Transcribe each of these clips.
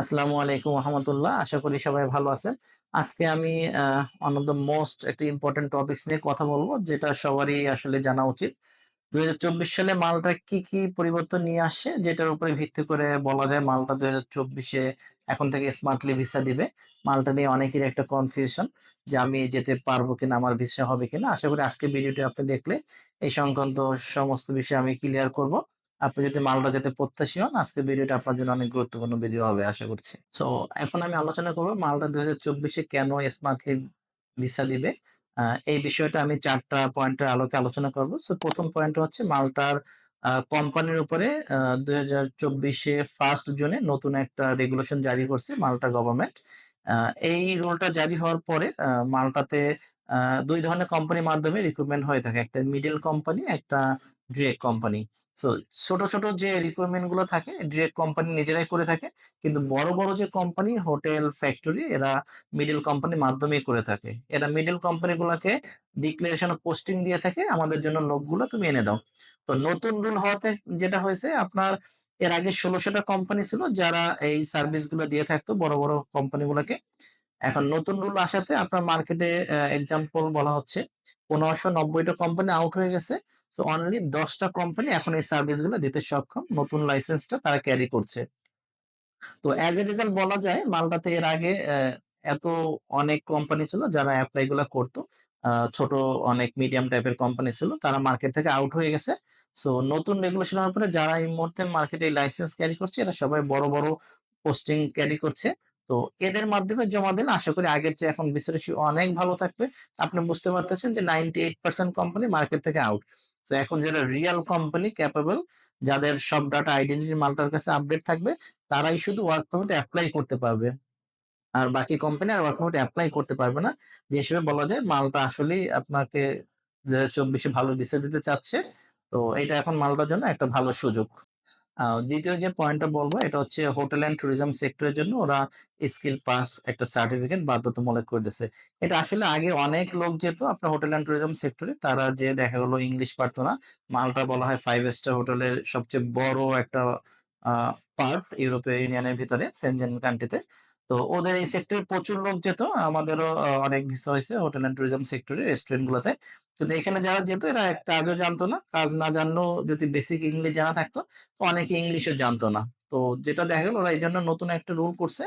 আসসালামু আলাইকুম রহমতুল্লাহ আশা করি সবাই ভালো আছেন। আজকে আমি ওয়ান অফ দ্য মোস্ট একটা ইম্পর্টেন্ট টপিকস নিয়ে কথা বলব, যেটা সবারই আসলে জানা উচিত। দুই হাজার চব্বিশ সালে মালটা কি কি পরিবর্তন নিয়ে আসছে, যেটার উপরে ভিত্তি করে বলা যায় মালটা দুই হাজার চব্বিশে এখন থেকে স্মার্টলি ভিসা দিবে। মালটা নিয়ে অনেকেরই একটা কনফিউশন যে আমি যেতে পারব কিনা, আমার ভিসা হবে কিনা। আশা করি আজকে ভিডিওটি আপনি দেখলে এই সংক্রান্ত সমস্ত বিষয় আমি ক্লিয়ার করব। আপনি যদি মালটা যেতে প্রত্যাশী হন, আজকে ভিডিওটা আপনার জন্য অনেক গুরুত্বপূর্ণ ভিডিও হবে, আশা করছি। সো এখন আমি আলোচনা করব মালটা দুই চব্বিশে কেন স্মার্টলি ভিসা দিবে। এই বিষয়টা আমি চারটা পয়েন্টের আলোকে আলোচনা করব। সো প্রথম পয়েন্ট হচ্ছে মালটার কোম্পানির উপরে দুই হাজার চব্বিশে ফার্স্ট জুনে নতুন একটা রেগুলেশন জারি করছে মালটা গভর্নমেন্ট এই রুলটা জারি হওয়ার পরে মালটাতে দুই ধরনের কোম্পানির মাধ্যমে রিক্রুটমেন্ট হয়ে থাকে। একটা মিডল কোম্পানি একটা ডিরেক্ট কোম্পানি সো ছোট ছোট যে রিকোয়ারমেন্টগুলো থাকে ডিরেক্ট কোম্পানি নিজেরাই করে থাকে, কিন্তু বড় বড় যে কোম্পানি হোটেল ফ্যাক্টরি এরা মিডল কোম্পানির মাধ্যমে করে থাকে। এরা মিডল কোম্পানি গুলাকে ডিক্লারেশন পোস্টিং দিয়ে থাকে, আমাদের জন্য লোকগুলো তুমি এনে দাও। তো নতুন রুল হওয়াতে যেটা হয়েছে, আপনার এর আগে ষোলোশোটা কোম্পানি ছিল যারা এই সার্ভিসগুলো দিয়ে থাকতো, বড় বড় কোম্পানি গুলাকে। এখন নতুন রুল আসাতে আপনার মার্কেটে এক্সাম্পল বলা হচ্ছে, পনেরোশো নব্বইটা কোম্পানি আউট হয়ে গেছে। সো অনলি দশটা কোম্পানি এখন এই সার্ভিসগুলো দিতে সক্ষম, নতুন লাইসেন্সটা তারা ক্যারি করছে। তো অ্যাজ এ রেজাল্ট বলা যায় মালটাতে এর আগে এত অনেক কোম্পানি ছিল যারা অ্যাপ্লাই গুলা করতো। ছোট অনেক মিডিয়াম টাইপের কোম্পানি ছিল, তারা মার্কেট থেকে আউট হয়ে গেছে। সো নতুন রেগুলেশনের উপরে যারা এই মুহূর্তে মার্কেটে লাইসেন্স ক্যারি করছে, এরা সবাই বড় বড় পোস্টিং ক্যারি করছে। তো, এদের মাধ্যমে জমা দিলে আশা করি আগের চেয়ে এখন বিশ্লেষী অনেক ভালো থাকবে। আপনি বুঝতে পারতেছেন যে ninety eight percent company market থেকে আউট তো এখন যারা রিয়েল কোম্পানি ক্যাপেবল যাদের সব ডাটা আইডেন্টিটি মালটার কাছে আপডেট থাকবে, তারাই শুধু ওয়ার্ক পারমিট অ্যাপ্লাই করতে পারবে। আর বাকি কোম্পানি আর ওয়ার্ক পারমিট অ্যাপ্লাই করতে পারবে না। যে হিসেবে বলা যায় মালটা আসলেই আপনাকে চব্বিশে ভালো ভিসা দিতে চাচ্ছে, তো এটা এখন মালটার জন্য একটা ভালো সুযোগ। দ্বিতীয় যে পয়েন্টটা বলব, এটা হচ্ছে হোটেল অ্যান্ড ট্যুরিজম সেক্টরের জন্য ওরা স্কিল পাস একটা সার্টিফিকেট বাধ্যতামূলক করে দিয়েছে। এটা আসলে আগে অনেক লোক যেত আপনার হোটেল অ্যান্ড ট্যুরিজম সেক্টরে তারা যে দেখা গেলো ইংলিশ পারতো না, মালটা বলা হয় ফাইভ স্টার হোটেলের সবচেয়ে বড় একটা পার্ট ইউরোপীয় ইউনিয়নের ভিতরে সেনজেন কান্ট্রিতে। তো ওদের এই সেক্টরে প্রচুর লোক যেত, আমাদেরও অনেক ভিসা হয়েছে হোটেল অ্যান্ড ট্যুরিজম সেক্টরে রেস্টুরেন্ট গুলোতে। কিন্তু এখানে যারা যেত, এরা কাজও জানতো না। কাজ না জানলেও যদি বেসিক ইংলিশ জানা থাকতো, তো অনেকে ইংলিশও জানতো না। তো যেটা দেখা গেল, ওরা এই জন্য নতুন একটা রুল করছে।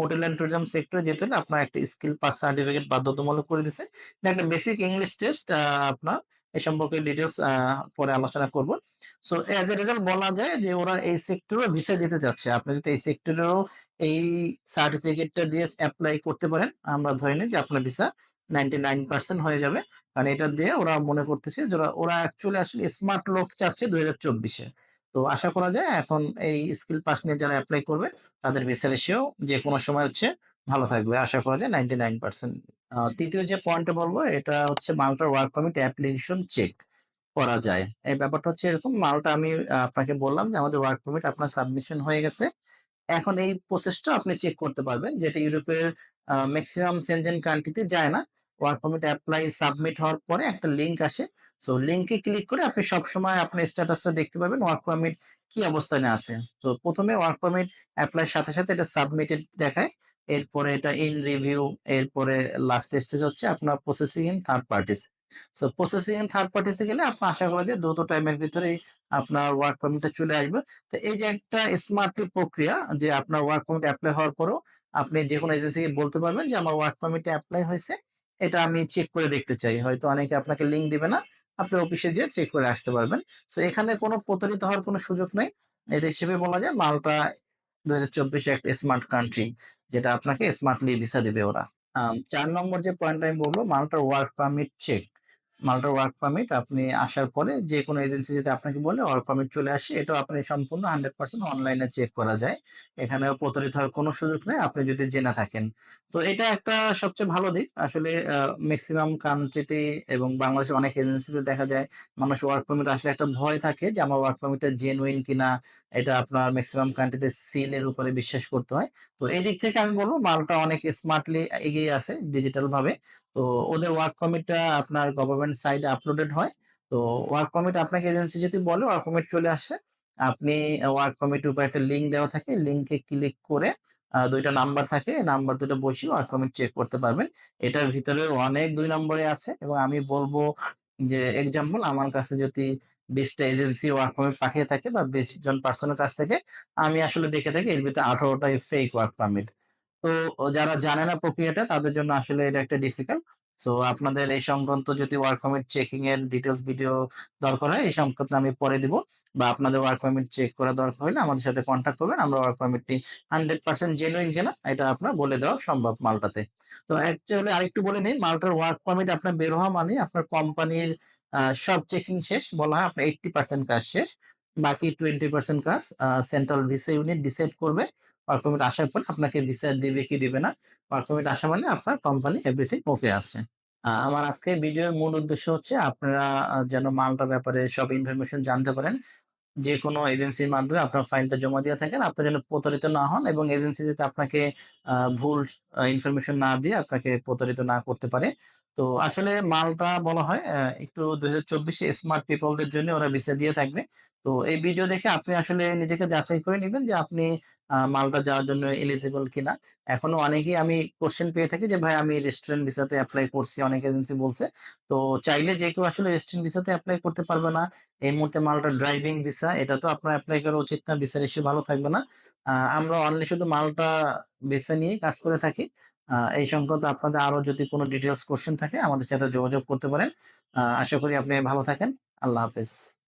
হোটেল অ্যান্ড ট্যুরিজম সেক্টরে যেতে হলে আপনার একটা স্কিল পাস সার্টিফিকেট বাধ্যতামূলক করে দিছে। একটা বেসিক ইংলিশ টেস্ট আপনার এই সম্পর্কে ডিটেলস পরে আলোচনা করব। সো এজ এ রেজাল্ট বলা যায় যে ওরা এই সেক্টরে ভিসা দিতে চাচ্ছে। আপনি যদি এই সেক্টরেও এই সার্টিফিকেটটা দিয়ে অ্যাপ্লাই করতে পারেন, আমরা ধরে নিই যে আপনার ভিসা নাইনটি নাইন পার্সেন্ট হয়ে যাবে। কারণ এটা দিয়ে ওরা মনে করতেছে যে ওরা ওরা অ্যাকচুয়ালি আসলে স্মার্ট লোক চাচ্ছে দুই হাজার চব্বিশে। তো আশা করা যায় এখন এই স্কিল পাস নিয়ে যারা অ্যাপ্লাই করবে, তাদের ভিসা রেশিও যে কোনো সময় হচ্ছে ভালো থাকবে। আশা করা যায় নাইনটি নাইন পার্সেন্ট তৃতীয় যে পয়েন্টে বলব, এটা হচ্ছে মালটার ওয়ার্ক পারমিট অ্যাপ্লিকেশন চেক করা যায়। এই ব্যাপারটা হচ্ছে এরকম, মালটা আমি আপনাকে বললাম যে আমাদের ওয়ার্ক পারমিট আপনার সাবমিশন হয়ে গেছে। এখন এই প্রসেসটা আপনি চেক করতে পারবেন, যেটা ইউরোপের ম্যাক্সিমাম সেনজেন কান্ট্রিতে যায় না। ওয়ার্ক পারমিট অ্যাপ্লাই সাবমিট হওয়ার পরে একটা লিংক আসে। সো লিংকে ক্লিক করে আপনি সবসময় আপনার স্ট্যাটাসটা দেখতে পাবেন ওয়ার্ক পারমিট কি অবস্থানে আছে। তো প্রথমে ওয়ার্ক পারমিট অ্যাপ্লাইয়ের সাথে সাথে এটা সাবমিটেড দেখায়। এরপরে এটা ইন রিভিউ এরপরে লাস্ট স্টেজ হচ্ছে আপনার processing in third parties so processing in third পার্টিসে গেলে আপনি আশা করা যায় দ্রুত টাইমের ভিতরেই আপনার ওয়ার্ক পারমিটটা চলে আসবে। তো এই যে একটা স্মার্টলি প্রক্রিয়া যে আপনার ওয়ার্ক পারমিট অ্যাপ্লাই হওয়ার পরও আপনি যে কোনো এজেন্সিকে বলতে পারবেন যে আমার ওয়ার্ক পারমিটে অ্যাপ্লাই হয়েছে। এটা আমি চেক করে দেখতে চাই। হয়তো অনেকে আপনাকে লিঙ্ক দিবে না, আপনি অফিসে যেয়ে চেক করে আসতে পারবেন। সো এখানে কোনো প্রতারিত হওয়ার কোনো সুযোগ নেই। এর হিসেবে বলা যায় মালটা দু হাজার একটা স্মার্ট কান্ট্রি যেটা আপনাকে স্মার্টলি ভিসা দেবে ওরা। চার নম্বর যে পয়েন্ট আমি বলব, মালটার ওয়ার্ক পারমিট চেক মালটার ওয়ার্ক পারমিট আপনি আসার পরে যে কোনো এজেন্সি যদি আপনাকে বলে ওয়ার্ক পারমিট চলে আসে, এটাও আপনি সম্পূর্ণ হান্ড্রেড পার্সেন্ট অনলাইনে চেক করা যায়। এখানেও প্রতারিত হওয়ার কোনো সুযোগ নেই, আপনি যদি জেনে থাকেন। তো এটা একটা সবচেয়ে ভালো দিক। আসলে ম্যাক্সিমাম কান্ট্রিতে এবং বাংলাদেশে অনেক এজেন্সিতে দেখা যায়, মানুষ ওয়ার্ক পারমিট আসলে একটা ভয় থাকে যে, আমার ওয়ার্ক পারমিটটা জেনুইন কিনা? এটা আপনার ম্যাক্সিমাম কান্ট্রিতে সিলের উপরে বিশ্বাস করতে হয়। তো এই দিক থেকে আমি বলব, মালটা অনেক স্মার্টলি এগিয়ে আছে ডিজিটাল ভাবে। তো ওদের ওয়ার্ক পারমিটটা আপনার গভর্নমেন্ট সাইডে আপলোডেড হয় তো ওয়ার্ক পারমিট আপনাকে এজেন্সি যদি বলে ওয়ার্ক পারমিট চলে আসে, আপনি ওয়ার্ক পারমিট উপর একটা লিঙ্ক দেওয়া থাকে লিঙ্কে ক্লিক করে দুইটা নাম্বার থাকে। নাম্বার ২ টা বসিয়ে ওয়ার্ক পারমিট চেক করতে পারবেন। এটার ভিতরে অনেক দুই নম্বরে আছে এবং আমি বলব যে এক্সাম্পল আমার কাছে যদি ২০ টা এজেন্সি ওয়ার্ক পারমিট পাঠিয়ে থাকে বা ২০ জন পার্সনের কাছ থেকে, আমি আসলে দেখে থাকি এর ভিতরে ১৮ টাই ফেক ওয়ার্ক পারমিট। তো যারা জানে না প্রক্রিয়াটা, তাদের জন্য আসলে এটা একটা ডিফিকাল্ট। সো আপনাদের এই সংক্রান্ত যদি ওয়ার্ক পারমিট চেকিং এর ডিটেইলস ভিডিও দরকার হয়, এই সংক্রান্ত আমি পরে দিব। বা আপনাদের ওয়ার্ক পারমিট চেক করা দরকার হলে আমাদের সাথে কনট্যাক্ট করবেন। আমরা ওয়ার্ক পারমিটটি 100% জেনুইন কিনা, এটা আপনার বলে দেওয়া সম্ভব মালটাতে। তো অ্যাকচুয়ালি আরেকটু বলে নেই, মালটার ওয়ার্ক পারমিট আপনার বের হওয়া মানে আপনার কোম্পানির সব চেকিং শেষ। বলা হয় আপনার 80% কাজ শেষ। বাকি 20% কাজ সেন্ট্রাল ভিসা ইউনিট ডিসাইড করবে। ওয়ার্ক পারমিট আসার পর আপনাকে ভিসা দিবে কি দিবে না। ওয়ার্ক পারমিট আসা মানে আপনার কোম্পানি এভরিথিং ওকে আছে। আমার আজকের ভিডিওর মূল উদ্দেশ্য হচ্ছে আপনারা যেন মালটার ব্যাপারে সব ইনফরমেশন জানতে পারেন। যেকোনো এজেন্সির মাধ্যমে আপনার ফাইলটা জমা দিয়ে থাকেন, আপনি যেন প্রতারিত না হন এবং এজেন্সি যাতে আপনাকে ভুল ইনফরমেশন না দিয়ে আপনাকে প্রতারিত না করতে পারে। তো আসলে মালটা বলা হয় একটু ২০২৪ এ স্মার্ট পিপল দের জন্য ওরা ভিসা দিয়ে থাকবে। তো এই ভিডিও দেখে আপনি আসলে নিজেকে যাচাই করে নেবেন যে আপনি মালটা যাওয়ার জন্য এলিজিবল কিনা। এখনও অনেকেই আমি কোয়েশ্চেন পেয়ে থাকি যে, "ভাই আমি রেস্টুরেন্ট ভিসাতে অ্যাপ্লাই করছি।" অনেক এজেন্সি বলছে। তো চাইলে যে কেউ আসলে রেস্টুরেন্ট ভিসাতে অ্যাপ্লাই করতে পারবে না। এই মুহূর্তে মালটা ড্রাইভিং ভিসা এটা তো আপনার অ্যাপ্লাই করা উচিত না। ভিসার ইস্যু ভালো থাকবে না। আমরা অনলি শুধু মালটা ভিসা নিয়েই কাজ করে থাকি। এই সংক্রান্ত আপনাদের আরও যদি কোনো ডিটেলস কোশ্চেন থাকে, আমাদের সাথে যোগাযোগ করতে পারেন। আশা করি আপনি ভালো থাকেন। আল্লাহ হাফেজ।